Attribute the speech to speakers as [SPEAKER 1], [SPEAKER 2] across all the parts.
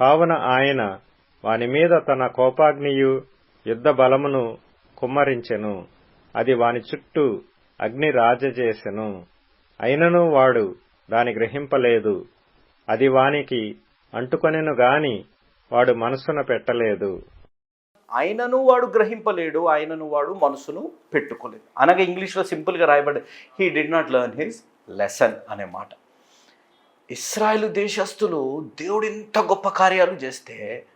[SPEAKER 1] కావున ఆయన వాని మీద తన కోపాగ్నియు యుద్ధ బలమును కుమ్మరించెను. అది వాని చుట్టూ అగ్ని రాజజేసెను. అయినను వాడు దాని గ్రహింపలేదు. అది వానికి అంటుకొనెను గాని వాడు మనసున పెట్టలేదు.
[SPEAKER 2] ఆయనను వాడు గ్రహింపలేడు ఆయనను వాడు మనసును పెట్టుకోలేదు. అనగా ఇంగ్లీష్లో సింపుల్గా రాయబడి he did not learn his lesson అనే మాట. ఇస్రాయేల్ దేశస్తులు దేవుడు ఇంత గొప్ప కార్యాలు చేస్తే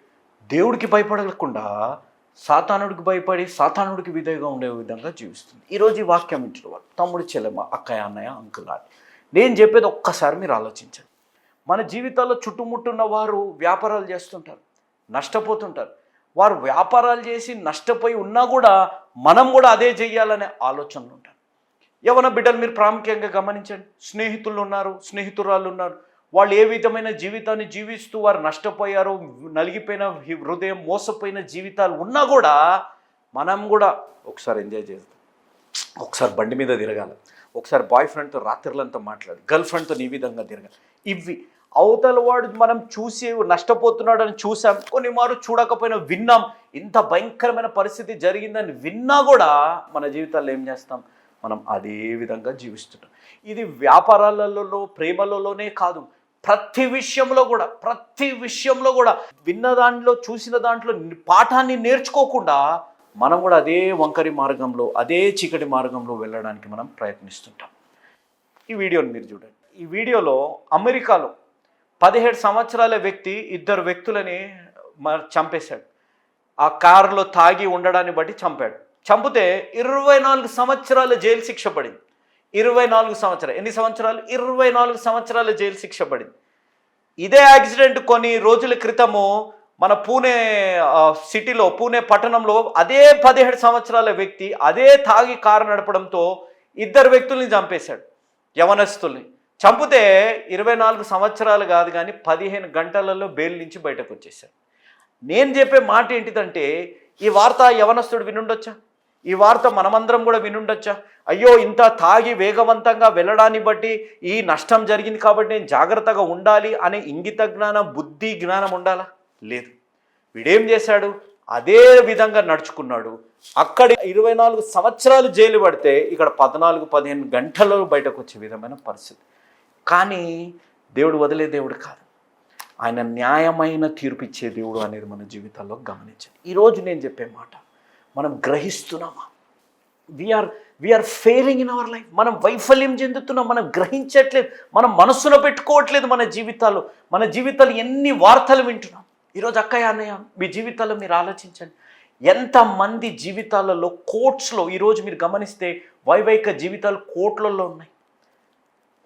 [SPEAKER 2] దేవుడికి భయపడకుండా సాతానుడికి భయపడి సాతానుడికి విధేయగా ఉండే విధంగా జీవిస్తుంది. ఈరోజు ఈ వాక్యం ఇంటి వాళ్ళు తమ్ముడు చెల్లెమ్మ అక్కయ్య అన్నయ్య అంకుల్ అని నేను చెప్పేది ఒక్కసారి మీరు ఆలోచించండి. మన జీవితాల్లో చుట్టుముట్టున్న వారు వ్యాపారాలు చేస్తుంటారు నష్టపోతుంటారు. వారు వ్యాపారాలు చేసి నష్టపోయి ఉన్నా కూడా మనం కూడా అదే చెయ్యాలనే ఆలోచనలు ఉంటారు యవన బిడ్డలు మీరు ప్రాముఖ్యంగా గమనించండి. స్నేహితులు ఉన్నారు స్నేహితురాలు ఉన్నారు. వాళ్ళు ఏ విధమైన జీవితాన్ని జీవిస్తూ వారు నష్టపోయారు నలిగిపోయిన హృదయం మోసపోయిన జీవితాలు ఉన్నా కూడా మనం కూడా ఒకసారి ఎంజాయ్ చేద్దాం. ఒకసారి బండి మీద తిరగాలి. ఒకసారి బాయ్ ఫ్రెండ్తో రాత్రులంతా మాట్లాడు గర్ల్ ఫ్రెండ్తో ఈ విధంగా తిరగాలి. ఇవి అవతల వాడు మనం చూసి నష్టపోతున్నాడని చూసాం. కొన్ని మారు చూడకపోయినా విన్నాం. ఇంత భయంకరమైన పరిస్థితి జరిగిందని విన్నా కూడా మన జీవితాల్లో ఏం చేస్తాం? మనం అదే విధంగా జీవిస్తుంటాం. ఇది వ్యాపారాలలో ప్రేమలలోనే కాదు ప్రతి విషయంలో కూడా ప్రతి విషయంలో కూడా. విన్న దాంట్లో చూసిన దాంట్లో పాఠాన్ని నేర్చుకోకుండా మనం కూడా అదే వంకరి మార్గంలో అదే చీకటి మార్గంలో వెళ్ళడానికి మనం ప్రయత్నిస్తుంటాం. ఈ వీడియోని మీరు చూడండి. ఈ వీడియోలో అమెరికాలో పదిహేడు సంవత్సరాల వ్యక్తి ఇద్దరు వ్యక్తులని మ- చంపేశాడు. ఆ కారులో తాగి ఉండడాన్ని బట్టి చంపాడు. చంపితే ఇరవై నాలుగు సంవత్సరాల జైలు శిక్ష పడింది. ఇరవై నాలుగు సంవత్సరాలు. ఎన్ని సంవత్సరాలు? ఇరవై నాలుగు సంవత్సరాల జైలు శిక్ష పడింది. ఇదే యాక్సిడెంట్ కొన్ని రోజుల క్రితము మన పూణే సిటీలో పూణే పట్టణంలో అదే పదిహేడు సంవత్సరాల వ్యక్తి అదే తాగి కారు నడపడంతో ఇద్దరు వ్యక్తుల్ని చంపేశాడు. యవనస్తుల్ని. చంపితే ఇరవై నాలుగు సంవత్సరాలు కాదు కానీ పదిహేను గంటలలో బెయిల్ నుంచి బయటకు వచ్చేసాడు నేను చెప్పే మాట ఏంటిదంటే ఈ వార్త యవనస్తుడు వినుండొచ్చా? ఈ వార్త మనమందరం కూడా వినుండొచ్చా? అయ్యో ఇంత తాగి వేగవంతంగా వెళ్ళడాన్ని బట్టి ఈ నష్టం జరిగింది కాబట్టి నేను జాగ్రత్తగా ఉండాలి అనే ఇంగిత జ్ఞానం బుద్ధి జ్ఞానం ఉండాలా? లేదు. వీడేం చేశాడు? అదే విధంగా నడుచుకున్నాడు. అక్కడ ఇరవై నాలుగు సంవత్సరాలు జైలు పడితే ఇక్కడ పద్నాలుగు పదిహేను గంటల్లో బయటకు వచ్చే విధమైన పరిస్థితి. కానీ దేవుడు వదిలే దేవుడు కాదు. ఆయన న్యాయమైన తీర్పు ఇచ్చే దేవుడు అనేది మన జీవితాల్లో గమనించండి. ఈరోజు నేను చెప్పే మాట మనం గ్రహిస్తున్నామా? We are we are failing in our life మనం వైఫల్యం చెందుతున్నాం. మనం గ్రహించట్లేదు. మనం మనస్సులో పెట్టుకోవట్లేదు మన జీవితాలు. మన జీవితాలు ఎన్ని వార్తలు వింటున్నాం? ఈరోజు అక్కయ్య అన్నయ్య మీ జీవితాల్లో మీరు ఆలోచించండి. ఎంతమంది జీవితాలలో కోర్ట్స్లో ఈరోజు మీరు గమనిస్తే వైవైక జీవితాలు కోర్టులలో ఉన్నాయి.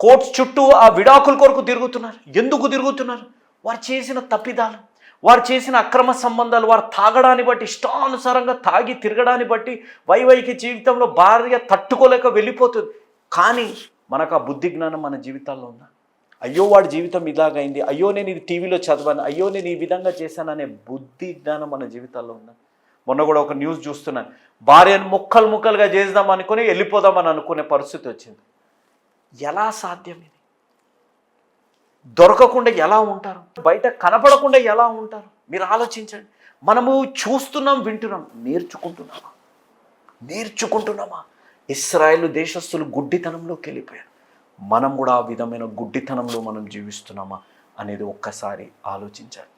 [SPEAKER 2] కోర్ట్స్ చుట్టూ ఆ విడాకుల కొరకు తిరుగుతున్నారు. ఎందుకు తిరుగుతున్నారు? వారు చేసిన తప్పిదాలు. వారు చేసిన అక్రమ సంబంధాలు వారు తాగడాన్ని బట్టి ఇష్టానుసారంగా తాగి తిరగడాన్ని బట్టి వైవైకి జీవితంలో భార్య తట్టుకోలేక వెళ్ళిపోతుంది. కానీ మనకు ఆ బుద్ధి జ్ఞానం మన జీవితాల్లో ఉందా? అయ్యో వాడి జీవితం ఇలాగైంది. అయ్యో నేను ఇది టీవీలో చదివాను. అయ్యో నేను ఈ విధంగా చేశాననే బుద్ధి జ్ఞానం మన జీవితాల్లో ఉందా? మొన్న కూడా ఒక న్యూస్ చూస్తున్నాను భార్యను ముక్కలు ముక్కలుగా చేద్దాం అనుకుని వెళ్ళిపోదామని అనుకునే పరిస్థితి వచ్చింది. ఎలా సాధ్యం దొరకకుండా ఎలా ఉంటారు? బయట కనపడకుండా ఎలా ఉంటారు? మీరు ఆలోచించండి. మనము చూస్తున్నాం వింటున్నాం. నేర్చుకుంటున్నామా? నేర్చుకుంటున్నామా? ఇస్రాయేల్ దేశస్తులు గుడ్డితనంలోకి వెళ్ళిపోయారు. మనం కూడా ఆ విధమైన గుడ్డితనంలో మనం జీవిస్తున్నామా అనేది ఒక్కసారి ఆలోచించాలి.